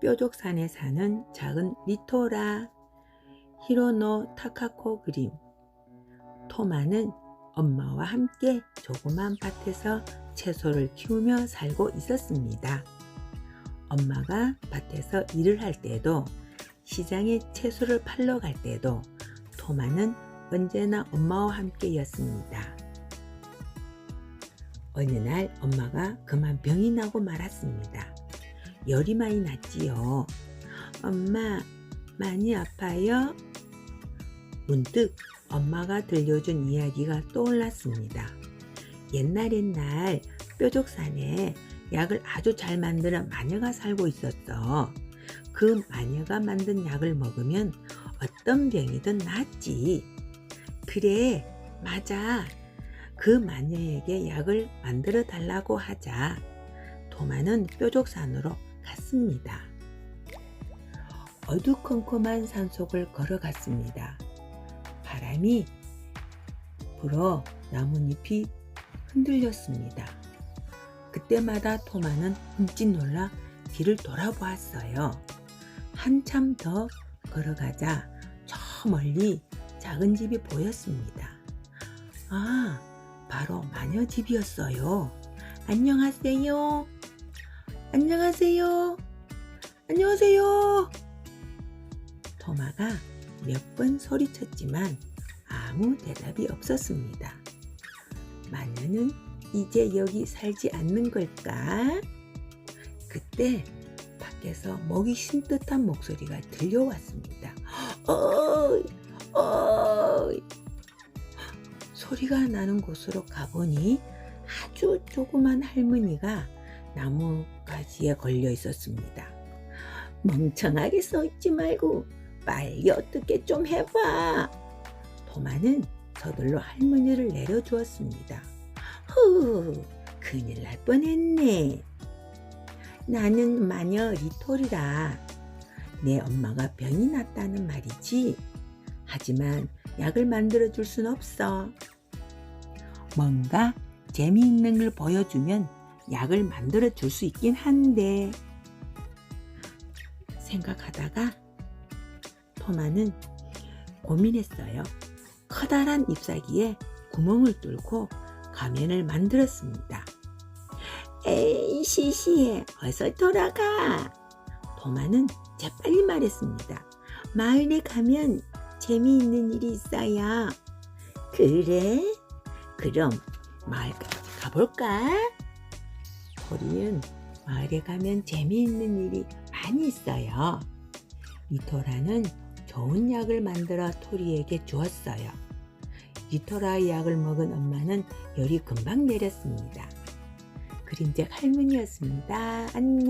뾰족산에 사는 작은 리토라 히로노 타카코 그림 토마는 엄마와 함께 조그만 밭에서 채소를 키우며 살고 있었습니다. 엄마가 밭에서 일을 할 때도 시장에 채소를 팔러 갈 때도 토마는 언제나 엄마와 함께였습니다. 어느 날 엄마가 그만 병이 나고 말았습니다. 열이 많이 났지요. 엄마, 많이 아파요? 문득 엄마가 들려준 이야기가 떠올랐습니다. 옛날 옛날 뾰족산에 약을 아주 잘 만드는 마녀가 살고 있었어. 그 마녀가 만든 약을 먹으면 어떤 병이든 낫지. 그래, 맞아. 그 마녀에게 약을 만들어 달라고 하자. 도마는 뾰족산으로 갔습니다. 어두컴컴한 산속을 걸어갔습니다. 바람이 불어 나뭇잎이 흔들렸습니다. 그때마다 토마는 흠칫 놀라 뒤를 돌아보았어요. 한참 더 걸어가자 저 멀리 작은 집이 보였습니다. 아, 바로 마녀 집이었어요. 안녕하세요. 안녕하세요. 안녕하세요. 토마가 몇 번 소리쳤지만 아무 대답이 없었습니다. 마녀는 이제 여기 살지 않는 걸까? 그때 밖에서 먹이 쉰듯한 목소리가 들려왔습니다. 어이, 어이. 소리가 나는 곳으로 가보니 아주 조그만 할머니가 나무 가지에 걸려 있었습니다. 멍청하게 서 있지 말고 빨리 어떻게 좀 해봐. 도마는 서둘러 할머니를 내려주었습니다. 후, 큰일 날 뻔했네. 나는 마녀 리톨이라. 내 엄마가 병이 났다는 말이지. 하지만 약을 만들어 줄 순 없어. 뭔가 재미있는 걸 보여주면 약을 만들어 줄 수 있긴 한데. 생각하다가 토마는 고민했어요. 커다란 잎사귀에 구멍을 뚫고 가면을 만들었습니다. 에이, 시시해. 어서 돌아가. 도마는 재빨리 말했습니다. 마을에 가면 재미있는 일이 있어요. 그래? 그럼 마을까지 가볼까? 토리는 마을에 가면 재미있는 일이 많이 있어요. 이토라는 좋은 약을 만들어 토리에게 주었어요. 이토라의 약을 먹은 엄마는 열이 금방 내렸습니다. 그림자 할머니였습니다. 안녕.